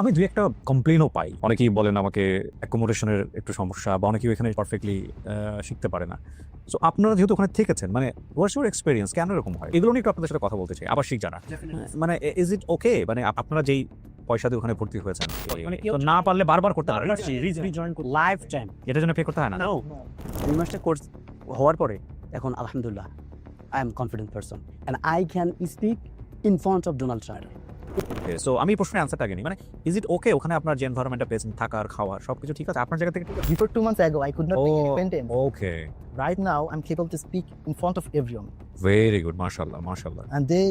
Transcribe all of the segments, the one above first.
আমি দুই একটা কমপ্লেনও পাই। অনেকেই বলেন আমাকে অ্যাকোমোডেশনের একটু সমস্যা বা অনেকেই এখানে পারফেক্টলি শিখতে পারে না। সো আপনারা যেহেতু ওখানে থেকেছেন মানে হোয়াটস ইউর এক্সপিরিয়েন্স কেন এরকম হয়? এগুলো নিয়ে একটু আপনাদের সাথে কথা বলতে চাই আবার শিখ জানা মানে ইজ ইট ওকে মানে আপনারা যেই পয়সা দিয়ে ওখানে ভর্তি হয়েছেন মানে না পারলে বারবার করতে পারেন। লাইফ টাইম এটার জন্য পে করতে হয় না? নো দুই মাসটা কোর্স হওয়ার পরে এখন আলহামদুলিল্লাহ I am confident person and I can speak in front of Donald Trump so আমি প্রশ্নের অ্যান্সারটা আগে নিই। মানে ইজ ইট ওকে ওখানে আপনার যে এনভায়রনমেন্টটা পেয়েছেন থাকার খাওয়ার সবকিছু ঠিক আছে? আপনার জায়গা থেকে months ago, I could not speak Oh. sentence. Okay Right now, I'm capable to speak in front of everyone, very good মাশাআল্লাহ মাশাআল্লাহ and they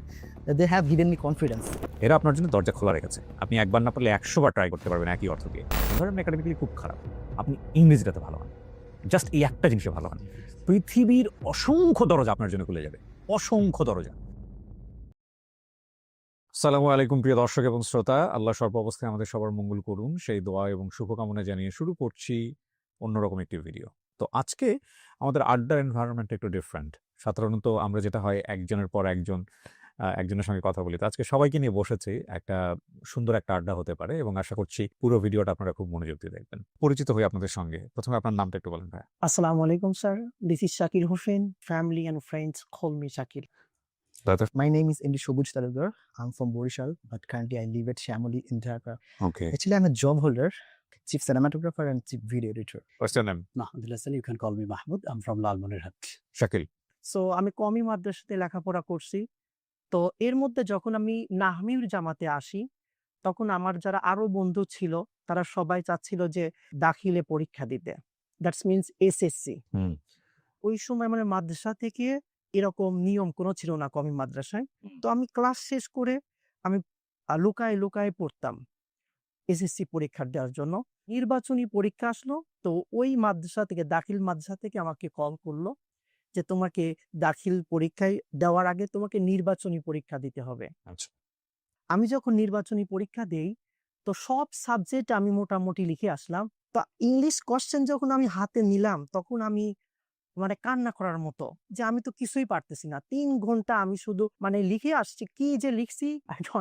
they have given me confidence. এরা আপনার জন্য দরজা খোলা রেখেছে। আপনি একবার না পারলে একশো বার ট্রাই করতে পারবেন একই অর্থ দিয়ে। ধরেন একাডেমিক্যালি খুব খারাপ। আপনি ইংরেজিটাতে ভালো হন। জাস্ট এই একটা জিনিসে ভালো হন। পৃথিবীর অসংখ্য দরজা আপনার জন্য খুলে যাবে। অসংখ্য দরজা। সালামু আলাইকুম প্রিয় দর্শক এবং শ্রোতা। আল্লাহ সর্ব অবস্থায় আমাদের সবার মঙ্গল করুন। সেই দোয়া এবং শুভকামনা জানিয়ে শুরু করছি অন্যরকম একটি ভিডিও তো আজকে আমাদের আড্ডার এনভায়রনমেন্ট একটু ডিফারেন্ট সাধারণত আমরা যেটা হয় একজনের পর একজন একজনের সঙ্গে কথা বলি। তো আজকে সবাইকে নিয়ে বসেছি একটা সুন্দর একটা আড্ডা হতে পারে এবং আশা করছি পুরো ভিডিওটা আপনারা খুব মনোযোগ দিয়ে দেখবেন। পরিচিত হই আপনাদের সঙ্গে। প্রথমে আপনার নামটা একটু বলেন ভাই Assalamu alaikum, sir. This is Shakir Hussain. Family and friends call me Shakir. My name is Indi Shobuj Talukdar. I'm from Borishal, but currently I live at Shamoli in Dhaka. Okay Actually, I'm a job holder, chief cinematographer and chief video editor. What's your name Mahmoud Hassan, you can call me Mahmoud. I'm from Lalmonirhat. Shakil so আমি কমি মাদ্রাসাতে লেখাপড়া করছি তো এর মধ্যে যখন আমি নাহমির জামাতে আসি তখন আমার যারা আরও বন্ধু ছিল তারা সবাই চাচ্ছিল যে দাখিলে পরীক্ষা দিতে দ্যাটস মিনস এসএসসি হুম। ওই সময় মানে মাদ্রাসা থেকে এরকম নিয়ম কোনো ছিল না কমি মাদ্রাসায়। তো আমি ক্লাস শেষ করে আমি লুকায় লুকায় পড়তাম এসএসসি পরীক্ষা দেওয়ার জন্য। নির্বাচনী পরীক্ষা আসলো তো ওই মাদ্রাসা থেকে দাখিল মাদ্রাসা থেকে আমাকে কল করল যে তোমাকে দাখিল পরীক্ষায় দেওয়ার আগে তোমাকে নির্বাচনী পরীক্ষা দিতে হবে। আচ্ছা। আমি যখন নির্বাচনী পরীক্ষা দেই তো সব সাবজেক্ট আমি মোটামুটি লিখে আসলাম। তো ইংলিশ কোশ্চেন যখন আমি হাতে নিলাম তখন আমি মানে কান্না করার মতো যে আমি তো কিছুই পারতেছি না। তিন ঘণ্টা আমি শুধু মানে লিখে আসছি কি যে লিখছি?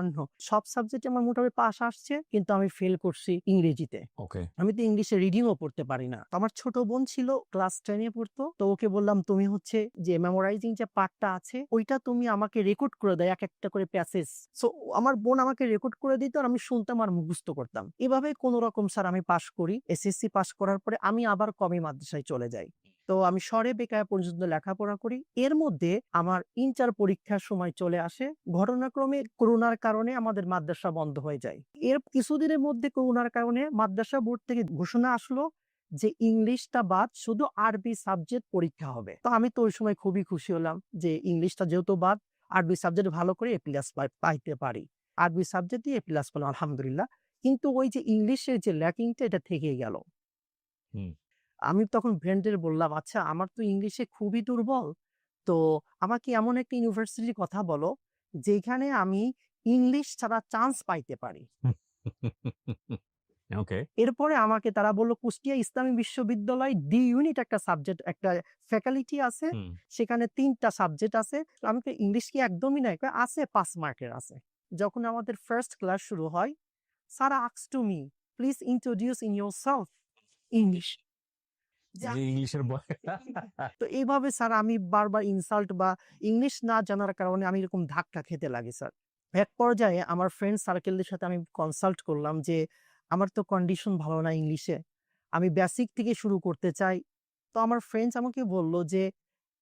নো সব সাবজেক্টে আমার মোটামুটি পাস আসছে কিন্তু আমি ফেল করছি ইংরেজিতে। ওকে আমি তো ইংলিশে রিডিংও পড়তে পারি না। তো আমার ছোট বোন ছিল ক্লাস টেনে পড়তো তো ওকে বললাম তুমি হচ্ছে যে মেমোরাইজিং যে পার্টটা আছে ওইটা তুমি আমাকে রেকর্ড করে দেয় এক একটা করে প্যাসেজ সো আমার বোন আমাকে রেকর্ড করে দিত আর আমি শুনতাম আর মুখস্থ করতাম। এভাবে কোন রকম স্যার আমি পাশ করি। এসএসসি পাশ করার পরে আমি আবার কমি মাদ্রাসায় চলে যাই। তো আমি সরে বেকার পর্যন্ত লেখাপড়া করি। এর মধ্যে আমার ইন্টার পরীক্ষার সময় চলে আসে। ঘটনাক্রমে করোনার কারণে আমাদের মাদ্রাসা বন্ধ হয়ে যায়। এর কিছুদিনের মধ্যে করোনার কারণে মাদ্রাসা বোর্ড থেকে ঘোষণা আসলো যে ইংলিশটা বাদ, শুধু আরবি সাবজেক্ট পরীক্ষা হবে। তো আমি তো ওই সময় খুবই খুশি হলাম যে ইংলিশটা যেহেতু বাদ, আরবি সাবজেক্ট ভালো করে এ প্লাস পাইতে পারি। আরবি সাবজেক্ট দিয়ে এ প্লাস পেলাম, আলহামদুলিল্লাহ। কিন্তু ওই যে ইংলিশের যে ল্যাকিংটা, এটা থেকে গেল। আমি তখন ব্র্যান্ডের বললাম আচ্ছা আমার তো ইংলিশে খুবই দুর্বল। তো আমাকে এমন একটা ইউনিভার্সিটির কথা বলো যেখানে আমি ইংলিশ ছাড়া চান্স পাইতে পারি। ওকে এরপরে আমাকে তারা বলল কুষ্টিয়া ইসলামী বিশ্ববিদ্যালয় ডি ইউনিট একটা সাবজেক্ট একটা ফ্যাকাল্টি আছে। সেখানে তিনটা সাবজেক্ট আছে। আমি তো ইংলিশ কি একদমই নাই? আছে পাঁচ মার্কের আছে। যখন আমাদের ফার্স্ট ক্লাস শুরু হয় সারা asks to me please introduce in yourself English ইংলিশের তো এইভাবে স্যার আমি বারবার ইনসাল্ট বা ইংলিশ না জানার কারণে আমি এরকম ধাক্কা খেতে লাগি স্যার। এক পর্যায়ে আমার ফ্রেন্ড সার্কেলদের সাথে আমি কনসাল্ট করলাম যে আমার তো কন্ডিশন ভালো না ইংলিশে আমি বেসিক থেকে শুরু করতে চাই। তো আমার ফ্রেন্ডস আমাকে বলল যে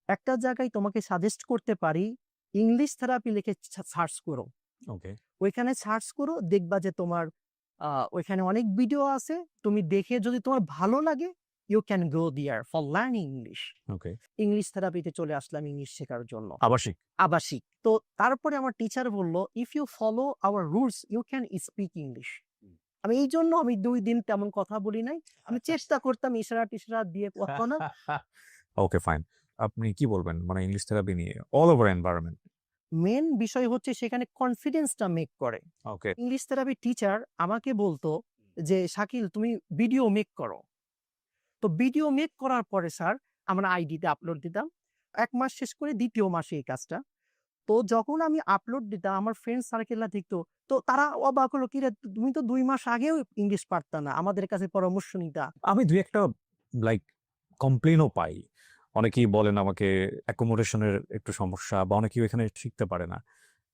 একটা জায়গায় তোমাকে সাজেস্ট করতে পারি ইংলিশ থেরাপি লিখে সার্চ করো। ওকে। ওইখানে সার্চ করো দেখবা যে তোমার ওইখানে অনেক ভিডিও আছে। তুমি দেখে যদি তোমার ভালো লাগে you can go there for learning English okay English থেরাপিতে চলে আসলাম ইংলিশ শেখার জন্য। আবাসিক। আবাসিক। তো তারপরে আমার টিচার বলল if you follow our rules you can speak English আমি এই জন্য আমি দুই দিন তেমন কথা বলি নাই। আমি চেষ্টা করতাম ইশারা টিশারা দিয়ে কথা না। ওকে ফাইন আপনি কি বলবেন? মানে ইংলিশ থেরাপি নিয়ে অল ওভার এনভায়রনমেন্ট মেন বিষয় হচ্ছে সেখানে কনফিডেন্সটা মেক করে। ওকে ইংলিশ থেরাপি টিচার আমাকে বলতো যে শাকিল তুমি ভিডিও মেক করো। তো ভিডিও মেক করার পরে স্যার, আমরা আইডিতে আপলোড দিতাম। এক মাস শেষ করে দ্বিতীয় মাসে এই কাজটা। তো যখন আমি আপলোড দিতাম, আমার ফ্রেন্ড সার্কেলরা দেখতো, তো তারা অবাক হলো, কি তুমি তো দুই মাস আগেও ইংলিশ পারতা না, আমাদের কাছে পরামর্শ নিতা। আমি দুই একটা লাইক কমপ্লেনও পাই। অনেকেই বলেন আমাকে অ্যাকোমোডেশনের একটু সমস্যা, বা অনেকেই এখানে শিখতে পারে না।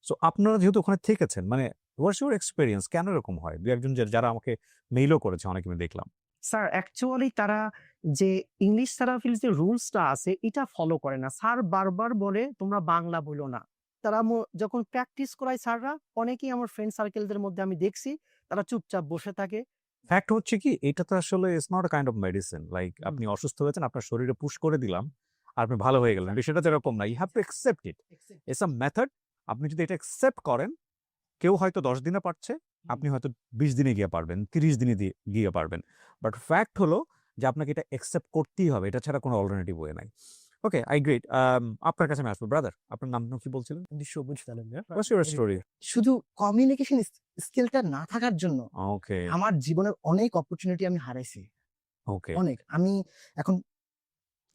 সো আপনারা যেহেতু ওখানে থেকেছেন মানে হোয়াটস ইউর এক্সপিরিয়েন্স কেন এরকম হয়? দু একজন যারা আমাকে মেইলও করেছে, অনেকে আমি দেখলাম। স্যার অ্যাকচুয়ালি তারা যে ইংলিশ থেরাপির যে রুলসটা আছে এটা ফলো করে না। স্যার বারবার বলে তোমরা বাংলা বলো না। তারা যখন প্র্যাকটিস করায় স্যাররা অনেকেই আমার ফ্রেন্ড সার্কেলদের মধ্যে আমি দেখছি তারা চুপচাপ বসে থাকে। ফ্যাক্ট হচ্ছে কি এটা তো আসলে it's not kind of medicine like আপনি অসুস্থ হয়েছেন আপনার শরীরে পুশ করে দিলাম আর আপনি ভালো হয়ে গেলেন। সেটা তো এরকম না you have to accept it it's a method আপনি যদি এটা অ্যাকসেপ্ট করেন কেউ হয়তো দশ দিনে পারছে আপনি হয়তো বিশ দিনে গিয়ে পারবেন তিরিশ দিনে গিয়ে পারবেন। বাট ফ্যাক্ট হলো যে আপনাকে এটা অ্যাকসেপ্ট করতেই হবে এটা ছাড়া কোনো অল্টারনেটিভ ওয়ে নাই। ওকে আই গ্রেট আপনার কাছে আমি আসব। ব্রাদার আপনার নাম কি বলছিলেন? সবুজ স্টোরি শুধু কমিউনিকেশন স্কিলটা না থাকার জন্য ওকে আমার জীবনের অনেক অপরচুনিটি আমি হারাইছি। ওকে অনেক। আমি এখন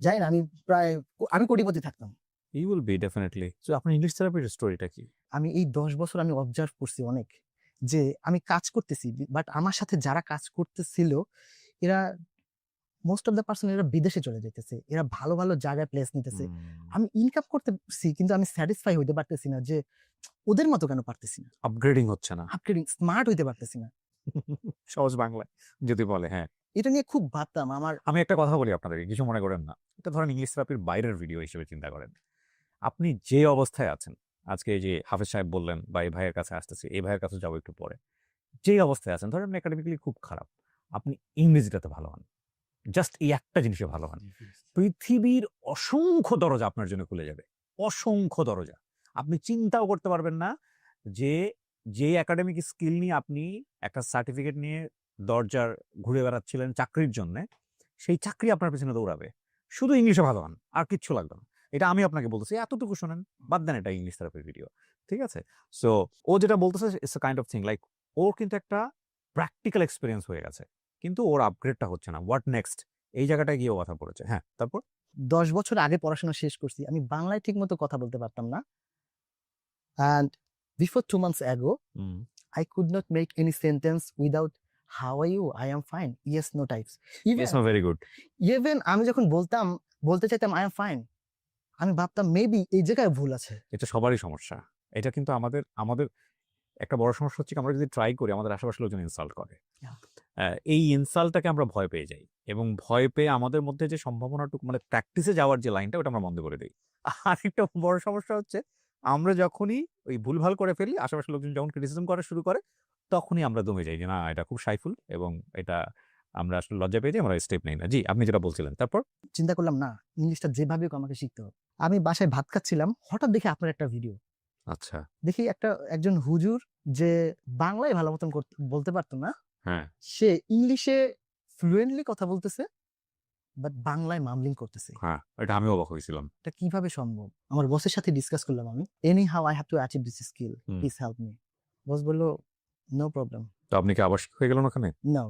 যাই না আমি প্রায় আমি কোটিপতি থাকতাম। You will be definitely so আপনার ইংলিশ থেরাপির স্টোরিটা কি? আমি এই দশ বছর আমি অবজার্ভ করছি অনেক। যে আমি কাজ করতেছি বাট আমার সাথে যারা কাজ করতেছিল এরা মোস্ট অফ দ্য পার্সন এরা বিদেশে চলে যেতেছে এরা ভালো ভালো জায়গায় প্লেস নিতেছে। আমি ইনকাম করতেছি কিন্তু আমি স্যাটিসফাই হইতে পারতেছি না যে ওদের মতো কেন পারতেছি না? আপগ্রেডিং হচ্ছে না। আপগ্রেডিং স্মার্ট হইতে পারতেছি না। সহজ বাংলায় যদি বলে হ্যাঁ। এটা নিয়ে খুব ভাবতাম আমার আমি একটা কথা বলি আপনাদেরকে কিছু মনে করেন না। এটা ধরেন ইংলিশ থেরাপির বাইরের ভিডিও হিসেবে চিন্তা করেন। আপনি যে অবস্থায় আছেন আজকে এই যে হাফেজ সাহেব বললেন বা এই ভাইয়ের কাছে আসতেছি এই ভাইয়ের কাছে যাব একটু পরে। যেই অবস্থায় আছেন ধরেন একাডেমিক্যালি খুব খারাপ আপনি ইংরেজিটাতে ভালো হন। জাস্ট এই একটা জিনিসে ভালো হন। পৃথিবীর অসংখ্য দরজা আপনার জন্য খুলে যাবে। অসংখ্য দরজা। আপনি চিন্তাও করতে পারবেন না যে যে একাডেমিক স্কিল নিয়ে আপনি একটা সার্টিফিকেট নিয়ে দরজার ঘুরে বেড়াচ্ছিলেন চাকরির জন্য সেই চাকরি আপনার পেছনে দৌড়াবে। শুধু ইংলিশে ভালো হন আর কিচ্ছু লাগবে না। এটা আমি আপনাকে বলতেছি এতটুকু শোনেন বাদ দেন এটা ইংলিশ থেরাপির ভিডিও ঠিক আছে? সো ও যেটা বলতেছে it's a kind of thing like ওর কিন্তু একটা প্র্যাকটিক্যাল এক্সপিরিয়েন্স হয়ে গেছে কিন্তু ওর আপগ্রেডটা হচ্ছে না। হোয়াট নেক্সট এই জায়গাটায় গিয়ে কথা পড়েছে হ্যাঁ তারপর? দশ বছর আগে পড়াশোনা শেষ করছি আমি বাংলায় ঠিক মতো কথা বলতে পারতাম না। And before two months ago could not make any sentence without how are you? I am fine. Yes, no types. Even, it's very good even আমি যখন বলতাম বলতে চাইতাম আই এম ফাইন আমি ভাবতাম মেবি এই জায়গায় ভুল আছে। এটা সবারই সমস্যা। এটা কিন্তু আমাদের আমাদের একটা বড় সমস্যা হচ্ছে আমরা যদি ট্রাই করি আমাদের আশেপাশে লোকজন ইনসাল্ট করে। এই ইনসাল্টটাকে আমরা ভয় পেয়ে যাই এবং ভয় পেয়ে আমাদের মধ্যে যে সম্ভাবনাটুকু মানে প্র্যাকটিসে যাওয়ার যে লাইনটা ওটা আমরা বন্ধ করে দিই। আর একটা বড় সমস্যা হচ্ছে আমরা যখনই ওই ভুলভাল করে ফেলি আশেপাশে লোকজন যখন ক্রিটিসিজম করা শুরু করে তখনই আমরা দমে যাই যে না এটা খুব সাইফুল এবং এটা আমরা আসলে লজ্জা পেয়ে যাই আমরা স্টেপ নেই না। জি আপনি যেটা বলছিলেন তারপর? চিন্তা করলাম না ইংলিশটা যেভাবে আমাকে শিখতে হবে। আমি বাসায় ভাত খাচ্ছিলাম হঠাৎ দেখি আপনার একটা ভিডিও আচ্ছা। দেখি একটা একজন হুজুর যে বাংলায় ভালো মতন বলতে পারতো না হ্যাঁ। সে ইংলিশে ফ্লুয়েন্টলি কথা বলতেছে বাট বাংলায় মামলিং করতেছে। হ্যাঁ এটা আমিও অবাক হয়েছিলাম। এটা কীভাবে সম্ভব? আমার বসের সাথে ডিসকাস করলাম আমি anyhow I have to achieve this skill. Please help me boss বলল নো প্রবলেম তো আপনি কি আবার হয়ে গেলেন ওখানে? নো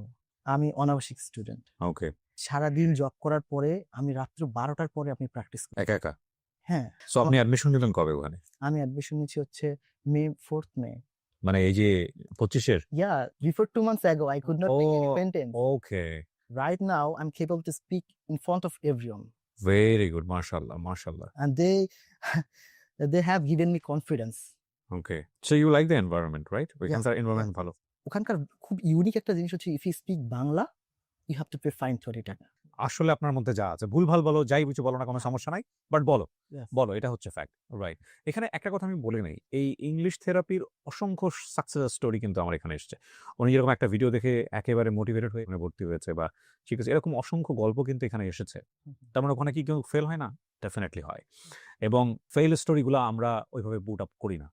আমি অনাবশ্যিক স্টুডেন্ট ওকে সারাদিন জব করার পরে আমি রাত্র বারোটার পরে আমি প্র্যাকটিস করি একা একা? হ্যাঁ সো আপনি অ্যাডমিশন নিলেন কবে ওখানে? আমি অ্যাডমিশন নিচ্ছি হচ্ছে মে ফোর্থ মে। মানে এই যে পঁচিশের? Yeah before two months ago I could not make sentence okay right now I am capable to speak in front of everyone very good মাশাআল্লাহ মাশাআল্লাহ and they they have given me confidence. Okay so you like the environment right ওইখানকার environment ভালো. ওখানকার খুব unique একটা জিনিস হচ্ছে if you speak Bangla you have to pay fine thirty taka. আসলে আপনার মধ্যে যা আছে। ভুল ভালো বলো যাই কিছু বলো না কোনো সমস্যা নাই। বাট বলো বলো এটা হচ্ছে ফ্যাক্ট রাইট এখানে একটা কথা আমি বলে নেই এই ইংলিশ থেরাপির অসংখ্য সাকসেস স্টোরি কিন্তু আমার এখানে এসেছে। উনি যেরকম একটা ভিডিও দেখে একেবারে মোটিভেটেড হয়ে ভর্তি হয়েছে বা ঠিক আছে এরকম অসংখ্য গল্প কিন্তু এখানে এসেছে। তার মানে ওখানে কি কেউ ফেল হয় না? ডেফিনেটলি হয়। এবং ফেল স্টোরিগুলো আমরা ওইভাবে বুট আপ করি না।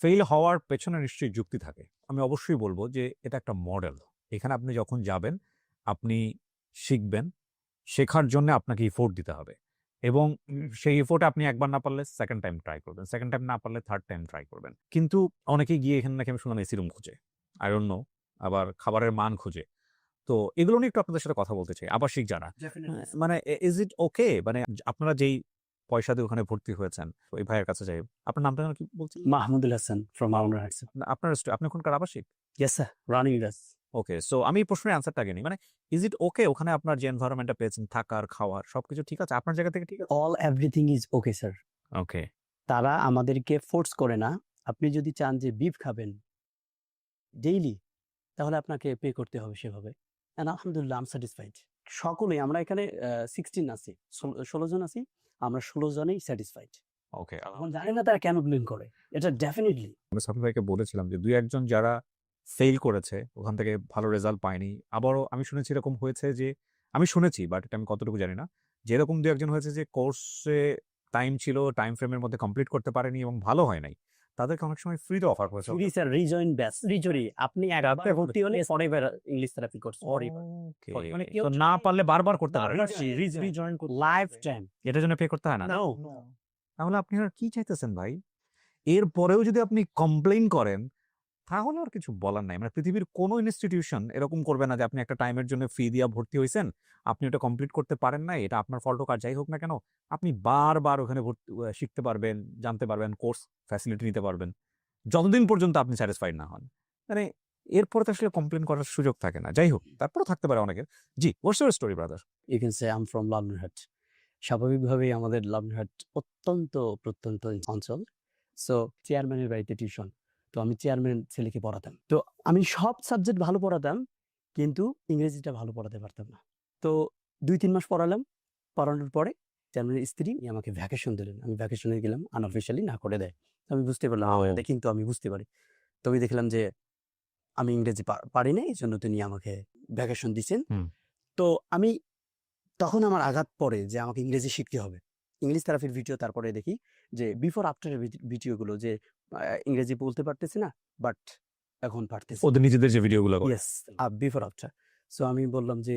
ফেল হওয়ার পেছনে নিশ্চয়ই যুক্তি থাকে। আমি অবশ্যই বলব যে এটা একটা মডেল এখানে আপনি যখন যাবেন আপনি শিখবেন শেখার জন্য আপনাকে ইফোর্ট দিতে হবে। এবং সেই এফোর্ট আপনি একবার না পারলে সেকেন্ড টাইম ট্রাই করবেন। সেকেন্ড টাইম না পারলে থার্ড টাইম ট্রাই করবেন। কিন্তু অনেকেই গিয়ে এখানে নাকি আমি শুনলাম এসি রুম খুঁজে। নো আবার খাবারের মান খুঁজে। তো এগুলো নিয়ে একটু আপনাদের সাথে কথা বলতে চাই। আবাসিক যারা মানে ইজ ইট ওকে মানে আপনারা যেই পয়সা দিয়ে ওখানে ভর্তি হয়েছেন ওই ভাইয়ের কাছে যাই আপনার নামটা কি বলছেন Mahmudul Hasan from Owner Heights না, আপনার আপনি ওখানকার আবাসিক? Yes sir running okay so আমি এই প্রশ্নের অ্যান্সারটা আগে নিই। মানে ইজ ইট ওকে ওখানে আপনার যে এনভায়রনমেন্টটা পেয়েছেন থাকার খাওয়ার সবকিছু ঠিক আছে? আপনার জায়গা থেকে ঠিক আছে? All everything is okay sir okay. তারা আমাদেরকে ফোর্স করে না। আপনি যদি চান যে বিফ খাবেন ডেইলি তাহলে আপনাকে পে করতে হবে সেভাবে। অ্যান্ড আলহামদুলিল্লাহ আম স্যাটিসফাইড সকলেই আমরা এখানে সিক্সটিন আছি। ষোলো জন আছি আমরা ষোলো জনেই স্যাটিসফাইড ওকে। জানি না তারা কেন ব্লেম করে। এটা ডেফিনেটলি আমি সাফি ভাইকে বলেছিলাম যে দুই একজন যারা ফেল করেছে ওখান থেকে ভালো রেজাল্ট পায়নি। আবারও আমি শুনেছি এরকম হয়েছে যে আমি শুনেছি বাট এটা আমি কতটুকু জানি না। যে এরকম দু একজন হয়েছে যে কোর্সে টাইম ছিল টাইম ফ্রেমের মধ্যে কমপ্লিট করতে পারেনি এবং ভালো হয় নাই। তাদেরকে অনেক সময় ফ্রিতে অফার করেছে। ফ্রি স্যার রিজয়েন ব্যাস রিজরি আপনি একবার রাতে ভর্তি হলে forever English therapy course. Sorry, মানে তো না পারলে বারবার করতে পারে রিজয়েন লাইফ টাইম। এটার জন্য পে করতে হয় না? নো তাহলে আপনি আর কি চাইতেছেন ভাই? এরপরেও যদি আপনি কমপ্লেইন করেন তাহলে আর কিছু বলার নাই। মানে পৃথিবীর কোনো ইনস্টিটিউশন এরকম করবে না যে আপনি একটা টাইমের জন্য ফি দিয়া ভর্তি হয়েছেন আপনি ওটা কমপ্লিট করতে পারেন না এটা আপনার ফল্ট হোক আর যাই হোক না কেন, আপনি বারবার ওখানে ভর্তি শিখতে পারবেন, জানতে পারবেন কোর্স ফ্যাসিলিটি নিতে পারবেন, যতদিন পর্যন্ত আপনি স্যাটিসফাইড না হন। মানে এরপরে তো আসলে কমপ্লেন করার সুযোগ থাকে না। যাই হোক, তারপরেও থাকতে পারে অনেকের। জি what's your story brother you can say I'm from Lalmonirhat স্বাভাবিকভাবেই আমাদের লালমনিরহাট অত্যন্ত প্রত্যন্ত অঞ্চল। সো চেয়ারম্যানের বাড়িতে টিউশন তো আমি চেয়ারম্যান ছেলেকে পড়াতাম। তো আমি সব সাবজেক্ট ভালো পড়াতাম কিন্তু ইংরেজিটা ভালো পড়াতে পারতাম না। তো দুই তিন মাস পড়ালাম পড়ানোর পরে চেয়ারম্যানের স্ত্রী আমাকে ভ্যাকেশন দিলেন। আমি ভ্যাকেশনে গেলাম আনঅফিসিয়ালি না করে দেয়। তো আমি বুঝতে পারলাম কিন্তু আমি বুঝতে পারি। তবে দেখলাম যে আমি ইংরেজি পারি না এই জন্য তিনি আমাকে ভ্যাকেশন দিচ্ছেন তো আমি তখন আমার আঘাত পড়ে যে আমাকে ইংরেজি শিখতে হবে। ইংলিশ থেরাপির ভিডিও তারপরে দেখি যে বিফোর আফটারের ভিডিওগুলো যে ইংরেজি বলতে পারতেছি না বাট এখন পারতেছি। ওদের নিজেদের যে ভিডিওগুলো ইয়েস বিফোর আফটার সো আমি বললাম যে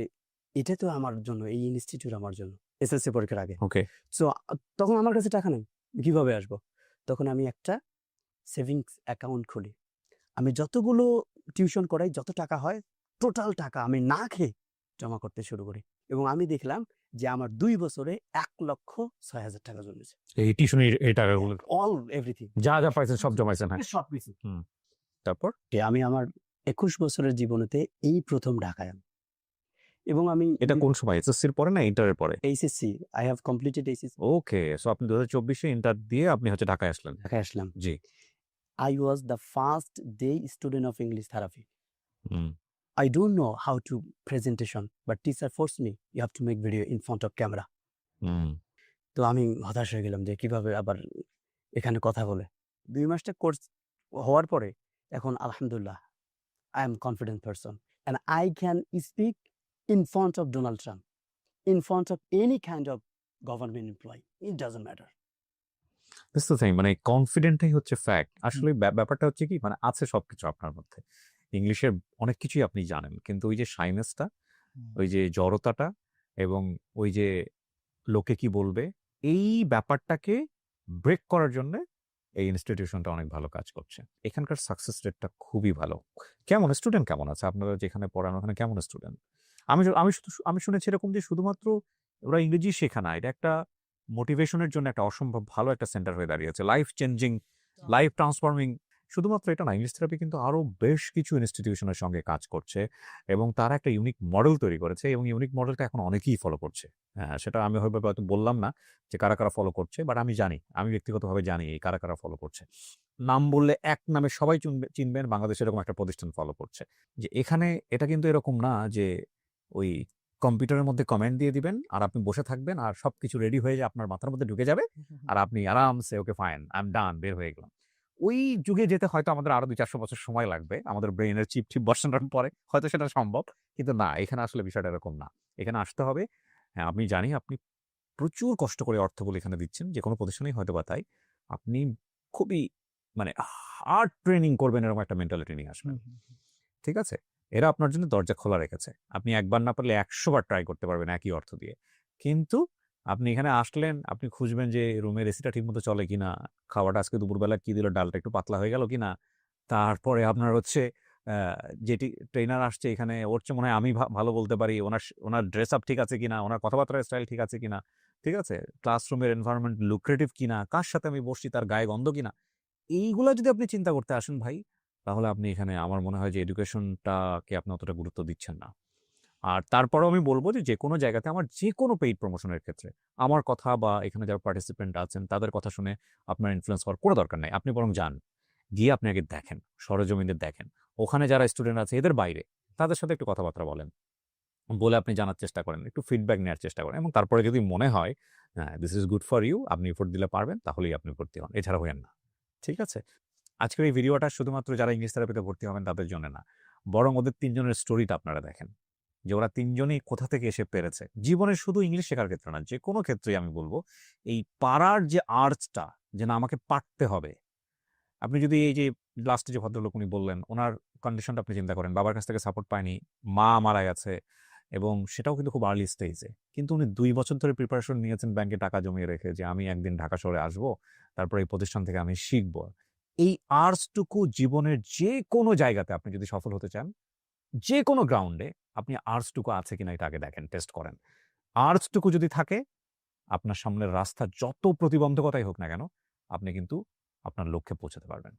এটা তো আমার জন্য এই ইনস্টিটিউট আমার জন্য এসএসসি পরীক্ষার আগে। ওকে সো তখন আমার কাছে টাকা নেই কীভাবে আসব? তখন আমি একটা সেভিংস অ্যাকাউন্ট খুলি। আমি যতগুলো টিউশন করাই যত টাকা হয় টোটাল টাকা আমি না খেয়ে জমা করতে শুরু করি। এবং আমি দেখলাম যে আমার দুই বছরে এক লক্ষ ছয় হাজার টাকা জমেছে। এই টিউশন এই টাকাগুলো? অল এভরিথিং যা যা পাইছেন সব জমাইছেন হ্যাঁ। সব কিছু তারপর? আমি আমার একুশ বছরের জীবনেতে এই প্রথম ঢাকায় আমি। এবং আমি এটা কোন সময় এসএসসির পরে না ইন্টারের পরে? HSC I have completed HSC. Okay so আপনি দু হাজার চব্বিশে ইন্টার দিয়ে আপনি হচ্ছে ঢাকায় আসলেন। ঢাকায় আসলাম। জি। I was the first day student of English therapy. I don't know how to presentation, but teacher forced me. You have to make video in front of camera. তো আমি হতাশ হয়ে গেলাম যে কীভাবে আবার এখানে কথা বলে। দুই মাসটা কোর্স হওয়ার পরে এখন আলহামদুলিল্লাহ I am confident person and I can speak in front of Donald Trump in front of any kind of government employ it doesn't matter thing মানে কনফিডেন্টই হচ্ছে ফ্যাক্ট আসলে ব্যা- ব্যাপারটা হচ্ছে কি মানে আছে সবকিছু আপনার মধ্যে। ইংলিশের অনেক কিছুই আপনি জানেন। কিন্তু ওই যে শাইনেসটা ওই যে জড়তাটা এবং ওই যে লোকে কি বলবে এই ব্যাপারটাকে ব্রেক করার জন্য এই ইনস্টিটিউশনটা অনেক ভালো কাজ করছে। এখানকার সাকসেস রেটটা খুবই ভালো। কেমন? স্টুডেন্ট কেমন আছে? আপনারা যেখানে পড়ানো ওখানে কেমন স্টুডেন্ট আমি আমি শুধু আমি শুনেছি এরকম যে শুধুমাত্র ওরা ইংরেজি শেখা না এটা একটা মোটিভেশনের জন্য একটা অসম্ভব ভালো একটা সেন্টার হয়ে দাঁড়িয়েছে। লাইফ চেঞ্জিং লাইফ ট্রান্সফর্মিং শুধুমাত্র এটা না ইংলিশ থেরাপি কিন্তু আরও বেশ কিছু ইনস্টিটিউশনের সঙ্গে কাজ করছে এবং তারা একটা ইউনিক মডেল তৈরি করেছে এবং ইউনিক মডেলটা এখন অনেকেই ফলো করছে। হ্যাঁ সেটা আমি হয়তো হয়তো বললাম না যে কারা কারা ফলো করছে বাট আমি জানি আমি ব্যক্তিগতভাবে জানি এই কারা কারা ফলো করছে। নাম বললে এক নামে সবাই চিনবে- চিনবেন বাংলাদেশে এরকম একটা প্রতিষ্ঠান ফলো করছে। যে এখানে এটা কিন্তু এরকম না যে ওই কম্পিউটারের মধ্যে কমেন্ট দিয়ে দিবেন আর আপনি বসে থাকবেন আর সবকিছু রেডি হয়ে যে আপনার মাথার মধ্যে ঢুকে যাবে আর আপনি আরামসে okay fine I am done বের হয়ে গেলাম। ওই যুগে যেতে হয়তো আমাদের আরও দুই চারশো বছর সময় লাগবে। আমাদের ব্রেনের চিপ টিপ বসানোর পরে হয়তো সেটা সম্ভব। কিন্তু না এখানে আসলে বিষয়টা এরকম না। এখানে আসতে হবে। হ্যাঁ আমি জানি আপনি প্রচুর কষ্ট করে অর্থ বলে এখানে দিচ্ছেন। যে কোনো প্রতিষ্ঠানেই হয়তো বা তাই। আপনি খুবই মানে হার্ড ট্রেনিং করবেন এরকম একটা মেন্টালিটি নিয়ে আসবেন। ঠিক আছে? এরা আপনার জন্য দরজা খোলা রেখেছে। আপনি একবার না পারলে একশো বার ট্রাই করতে পারবেন একই অর্থ দিয়ে। কিন্তু আপনি এখানে আসলেন, আপনি খুঁজবেন যে রুমের এসিটা ঠিক মতো চলে কিনা, খাওয়াটা আজকে দুপুরবেলা কি দিল, ডালটা একটু পাতলা হয়ে গেল কিনা। তারপরে আপনার হচ্ছে যেটি ট্রেনার আসছে এখানে, ওর চেয়ে মনে হয় আমি ভালো বলতে পারি, ওনার ওনার ড্রেস আপ ঠিক আছে কিনা, ওনার কথাবার্তার স্টাইল ঠিক আছে কিনা, ঠিক আছে? ক্লাসরুমের এনভায়রনমেন্ট লুক্রেটিভ কিনা, কার সাথে আমি বসছি, তার গায়ে গন্ধ কিনা, এইগুলা যদি আপনি চিন্তা করতে আসেন ভাই, তাহলে আপনি এখানে আমার মনে হয় যে এডুকেশনটাকে আপনি অতটা গুরুত্ব দিচ্ছেন না। আর তারপরেও আমি বলব যে যে কোনো জায়গাতে আমার যে কোনো পেইড প্রমোশনের ক্ষেত্রে আমার কথা বা এখানে যারা পার্টিসিপেন্ট আছেন তাদের কথা শুনে আপনার ইনফ্লুয়েন্স হওয়ার কোনো দরকার নাই। আপনি বরং যান, গিয়ে আপনি আগে দেখেন, সরজমিনে দেখেন। ওখানে যারা স্টুডেন্ট আছে এদের বাইরে, তাদের সাথে একটু কথাবার্তা বলেন। বলে আপনি জানার চেষ্টা করেন, একটু ফিডব্যাক নেওয়ার চেষ্টা করেন এবং তারপরে যদি মনে হয় this is good for you আপনি এফোর্ট দিলে পারবেন, তাহলেই আপনি ভর্তি হন। এছাড়া হইয়েন না। ঠিক আছে? আজকের এই ভিডিওটা শুধুমাত্র যারা ইংলিশ থেরাপিতে ভর্তি হবেন তাদের জন্য না, বরং ওদের তিনজনের স্টোরিটা আপনারা দেখেন। যে ওরা তিনজনই কোথা থেকে এসে পেরেছে। জীবনে শুধু ইংলিশ শেখার ক্ষেত্রে না যে কোনো ক্ষেত্রেই আমি বলব, এই পাড়ার যে আর্টসটা, যে না, আমাকে পারতে হবে। আপনি যদি এই যে লাস্টে যে ভদ্রলোক উনি বললেন, ওনার কন্ডিশনটা আপনি চিন্তা করেন, বাবার কাছ থেকে সাপোর্ট পায়নি, মা মারা গেছে, এবং সেটাও কিন্তু খুব আর্লি স্টেজে কিন্তু উনি দুই বছর ধরে প্রিপারেশন নিয়েছেন ব্যাংকে টাকা জমিয়ে রেখে যে আমি একদিন ঢাকা শহরে আসব, তারপর এই প্রতিষ্ঠান থেকে আমি শিখব। এই আর্টসটুকু জীবনের যে কোনো জায়গাতে আপনি যদি সফল হতে চান যে কোনো গ্রাউন্ডে আপনি আর্টসটুকু আছে কিনা এটা আগে দেখেন টেস্ট করেন। আর্টসটুকু যদি থাকে, আপনার সামনের রাস্তা যত প্রতিবন্ধকতাই হোক না কেন, আপনি কিন্তু আপনার লক্ষ্যে পৌঁছাতে পারবেন।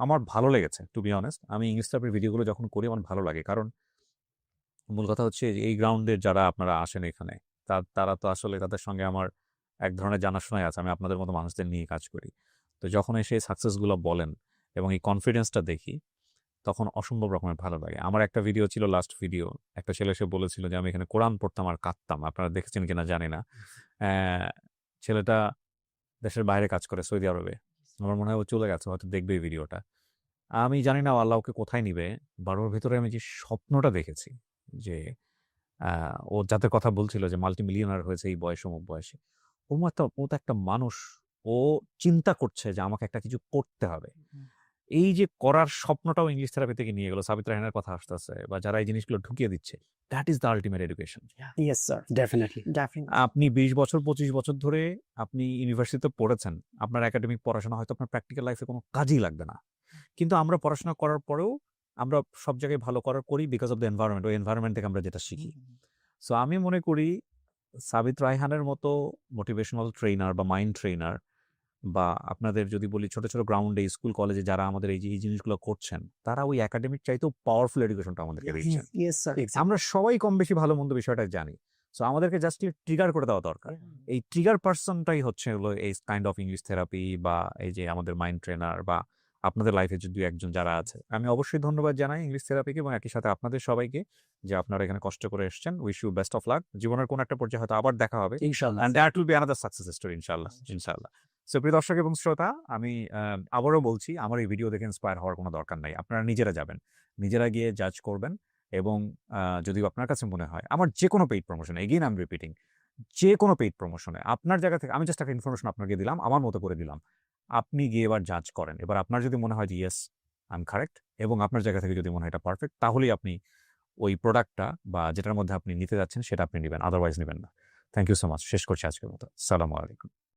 আমার ভালো লেগেছে টু বি অনেস্ট আমি ইংলিশ টাইপের ভিডিওগুলো যখন করি, আমার ভালো লাগে। কারণ মূল কথা হচ্ছে এই গ্রাউন্ডের যারা আপনারা আসেন এখানে তারা তো আসলে তাদের সঙ্গে আমার এক ধরনের জানাশোনাই আছে। আমি আপনাদের মতো মানুষদের নিয়ে কাজ করি। তো যখন এসে সাকসেসগুলো বলেন এবং এই কনফিডেন্সটা দেখি তখন অসম্ভব রকমের ভালো লাগে। আমার একটা ভিডিও ছিল লাস্ট ভিডিও একটা ছেলে সে বলেছিল যে আমি এখানে কোরআন পড়তাম আর কাঁদতাম। আপনারা দেখেছেন কিনা জানি না। ছেলেটা দেশের বাইরে কাজ করে সৌদি আরবে। আমার মনে হয় ও চলে গেছে হয়তো দেখবে এই ভিডিওটা আমি জানি না আল্লাহ ওকে কোথায় নিবে বারোর ভেতরে আমি যে স্বপ্নটা দেখেছি যে আহ, ও যাদের কথা বলছিল যে মাল্টি মিলিয়নার হয়েছে এই বয়স অমুক বয়সে ও মাত্র ও তো একটা মানুষ। ও চিন্তা করছে যে আমাকে একটা কিছু করতে হবে। এই যে করার স্বপ্নটাও ইংলিশ থেরাপি থেকে নিয়ে গেল সাবিত্রা হেনার কথা আসতেছে বা যারা এই জিনিসগুলো ঢুকিয়ে দিচ্ছে that is the ultimate education yes sir definitely definitely আপনি বিশ বছর পঁচিশ বছর ধরে আপনি ইউনিভার্সিটিতে পড়েছেন আপনার একাডেমিক পড়াশোনা হয়তো আপনার প্র্যাকটিক্যাল লাইফে কোনো কাজই লাগবে না। কিন্তু আমরা পড়াশোনা করার পরেও আমরা সব জায়গায় ভালো করার করি বিকজ অফ দ্য এনভায়রনমেন্ট ওই এনভায়রনমেন্ট থেকে আমরা যেটা শিখি। সো আমি মনে করি সাবিত রায়হানের মতো মোটিভেশনাল ট্রেনার বা মাইন্ড ট্রেনার বা আপনাদের যদি বলি ছোট ছোট গ্রাউন্ডে স্কুল কলেজে যারা আমাদের এই যে এই জিনিসগুলো করছেন তারা ওই একাডেমিক চাইতেও পাওয়ারফুল এডুকেশনটা আমাদেরকে দিচ্ছেন। আমরা সবাই কম বেশি ভালো মন্দ বিষয়টা জানি। সো আমাদেরকে জাস্ট ট্রিগার করে দেওয়া দরকার। এই ট্রিগার পার্সনটাই হচ্ছে হলো এই কাইন্ড অফ ইংলিশ থেরাপি বা এই যে আমাদের মাইন্ড ট্রেনার বা আপনাদের লাইফে যদি একজন যারা আছে। আমি অবশ্যই ধন্যবাদ জানাই ইংলিশ থেরাপিকে এবং একই সাথে আপনাদের সবাইকে যে আপনারা এখানে কষ্ট করে এসেছেন। Wish you best of luck জীবনের কোন একটা পর্যায়ে হয়তো আবার দেখা হবে। ইনশাআল্লাহ and that will be another success story ইনশাল্লাহ ইনশাল্লাহ। সো প্রিয় দর্শক এবং শ্রোতা, আমি আবারও বলছি, আমার এই ভিডিও দেখে ইন্সপায়ার হওয়ার কোনো দরকার নাই। আপনারা নিজেরা যাবেন, নিজেরা গিয়ে জাজ করবেন এবং যদি আপনার কাছে মনে হয়, আমার যে কোনো paid promotion again I am repeating যে কোনো পেইড প্রমোশনে আপনার জায়গা থেকে, আমি জাস্ট একটা ইনফরমেশন আপনাকে দিলাম, আমার মতো করে দিলাম, আপনি গিয়ে এবার জাজ করেন। এবার আপনার যদি মনে হয় যে ইয়েস আই এম কারেক্ট এবং আপনার জায়গা থেকে যদি মনে হয় এটা পারফেক্ট তাহলেই আপনি ওই প্রোডাক্টটা বা যেটার মধ্যে আপনি নিতে যাচ্ছেন, সেটা আপনি নেবেন আদারওয়াইজ নেবেন না। থ্যাংক ইউ সো মাচ শেষ করছি আজকের মতো। সালামু আলাইকুম।